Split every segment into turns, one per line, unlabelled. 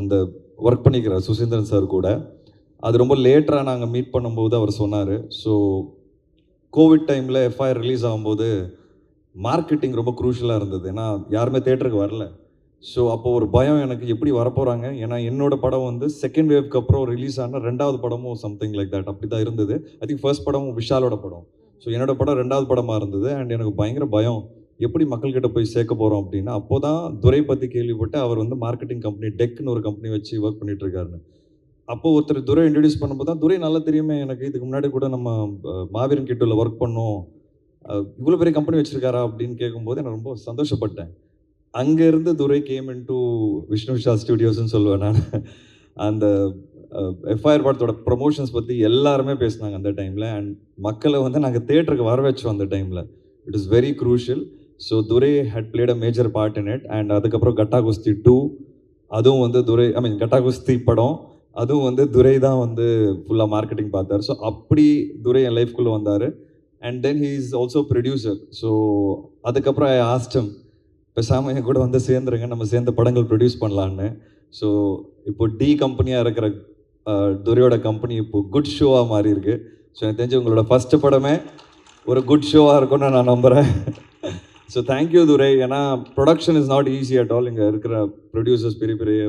அந்த ஒர்க் பண்ணிக்கிறார் சுசீந்திரன் சார் கூட. அது ரொம்ப லேட்டராக நாங்கள் மீட் பண்ணும்போது அவர் சொன்னார். ஸோ கோவிட் டைமில் எஃப்ஐஆர் ரிலீஸ் ஆகும்போது மார்க்கெட்டிங் ரொம்ப குரூஷலாக இருந்தது. ஏன்னா யாருமே தேட்டருக்கு வரல. ஸோ அப்போ ஒரு பயம் எனக்கு எப்படி வரப்போகிறாங்க ஏன்னா என்னோடய படம் வந்து செகண்ட் வேவ்க்கு அப்புறம் ரிலீஸ் ஆன ரெண்டாவது படமும் சம்திங் லைக் தட் அப்படி தான் இருந்தது. ஐ திங்க் ஃபர்ஸ்ட் படமும் விஷாலோட படம். ஸோ என்னோடய படம் ரெண்டாவது படமாக இருந்தது. அண்ட் எனக்கு பயங்கர பயம். எப்படி மக்கள்கிட்ட போய் சேர்க்க போகிறோம் அப்படின்னா அப்போ தான் துரை பற்றி கேள்விப்பட்டு அவர் வந்து மார்க்கெட்டிங் கம்பெனி டெக்னு ஒரு கம்பெனி வச்சு ஒர்க் பண்ணிட்டு இருக்காருன்னு. அப்போ ஒருத்தர் துரை இன்ட்ரடியூஸ் பண்ணும்போது தான் துரை நல்லா தெரியுமே எனக்கு இதுக்கு முன்னாடி கூட நம்ம மாவீரன் கிட்டூரில் ஒர்க் பண்ணோம். இவ்வளோ பெரிய கம்பெனி வச்சுருக்காரா அப்படின்னு கேட்கும்போது நான் ரொம்ப சந்தோஷப்பட்டேன். அங்கேருந்து Durai came in to Vishnu Vishal ஸ்டுடியோஸ்னு சொல்லுவேன் நான். அந்த எஃப்ஐஆர் படத்தோட ப்ரொமோஷன்ஸ் பற்றி எல்லாருமே பேசினாங்க அந்த டைமில் அண்ட் மக்களை வந்து நாங்கள் தேட்டருக்கு வர வச்சோம் அந்த டைமில் it is very crucial so Durai had played a major part in it and அதுக்கப்புறம் கட்டா குஸ்தி டூ அதுவும் வந்து துரை ஐ மீன் கட்டா குஸ்தி படம் அதுவும் வந்து துரை தான் வந்து ஃபுல்லாக மார்க்கெட்டிங் பார்த்தார். ஸோ அப்படி துரை என் லைஃப்குள்ளே வந்தார். And then he is also producer so அதுக்கப்புறம் ஐ ஆஸ்டம் பேசாமல் என் கூட வந்து சேர்ந்துருங்க நம்ம சேர்ந்த படங்கள் ப்ரொடியூஸ் பண்ணலான்னு ஸோ இப்போ டி கம்பெனியாக இருக்கிற துரையோட கம்பெனி இப்போ குட் ஷோவாக மாறி இருக்கு ஸோ எனக்கு தெரிஞ்சு உங்களோட ஃபஸ்ட்டு படமே ஒரு குட் ஷோவாக இருக்கும்னு நான் நம்புகிறேன் ஸோ தேங்க்யூ துரை ஏன்னா production is not easy at all இங்கே இருக்கிற ப்ரொடியூசர்ஸ் பெரிய பெரிய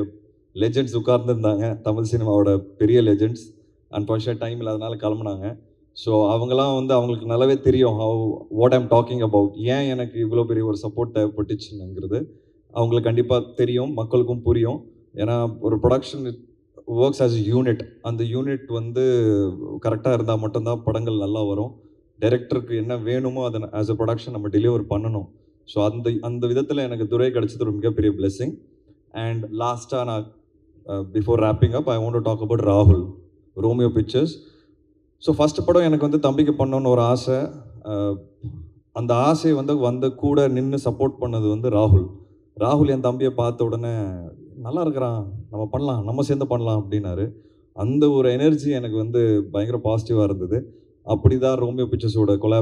லெஜெண்ட்ஸ் உட்கார்ந்துருந்தாங்க. தமிழ் சினிமாவோட பெரிய லெஜெண்ட்ஸ் அன்பார்ச்சுனேட் டைம் இல்லாதனால கிளம்புனாங்க. ஸோ அவங்களாம் வந்து அவங்களுக்கு நல்லாவே தெரியும் how what I'm talking about ஏன் எனக்கு இவ்வளோ பெரிய ஒரு சப்போர்ட் தேவைப்பட்டுச்சுங்கிறது அவங்களுக்கு கண்டிப்பாக தெரியும். மக்களுக்கும் புரியும். ஏன்னா ஒரு ப்ரொடக்ஷன் ஒர்க்ஸ் ஆஸ் யூனிட் அந்த யூனிட் வந்து கரெக்டாக இருந்தால் மட்டும்தான் படங்கள் நல்லா வரும். டைரக்டருக்கு என்ன வேணுமோ அதை ஆஸ் அ ப்ரொடக்ஷன் நம்ம டெலிவர் பண்ணணும். ஸோ அந்த அந்த விதத்தில் எனக்கு துறை கிடைச்சது ஒரு மிகப்பெரிய பிளெஸ்ஸிங் அண்ட் லாஸ்ட்டாக நான் before wrapping up I want talk about ராகுல் ரோமியோ பிக்சர்ஸ் ஸோ ஃபஸ்ட் படம் எனக்கு வந்து தம்பிக்கு பண்ணணும்னு ஒரு ஆசை. அந்த ஆசை வந்து வந்த கூட நின்று சப்போர்ட் பண்ணது வந்து ராகுல் ராகுல் என் தம்பியை பார்த்த உடனே நல்லா இருக்கிறான் நம்ம பண்ணலாம் நம்ம சேர்ந்து பண்ணலாம் அப்படின்னாரு. அந்த ஒரு எனர்ஜி எனக்கு வந்து பயங்கர பாசிட்டிவாக இருந்தது. அப்படி தான் ரோமியோ பிக்சர்ஸோட கொலா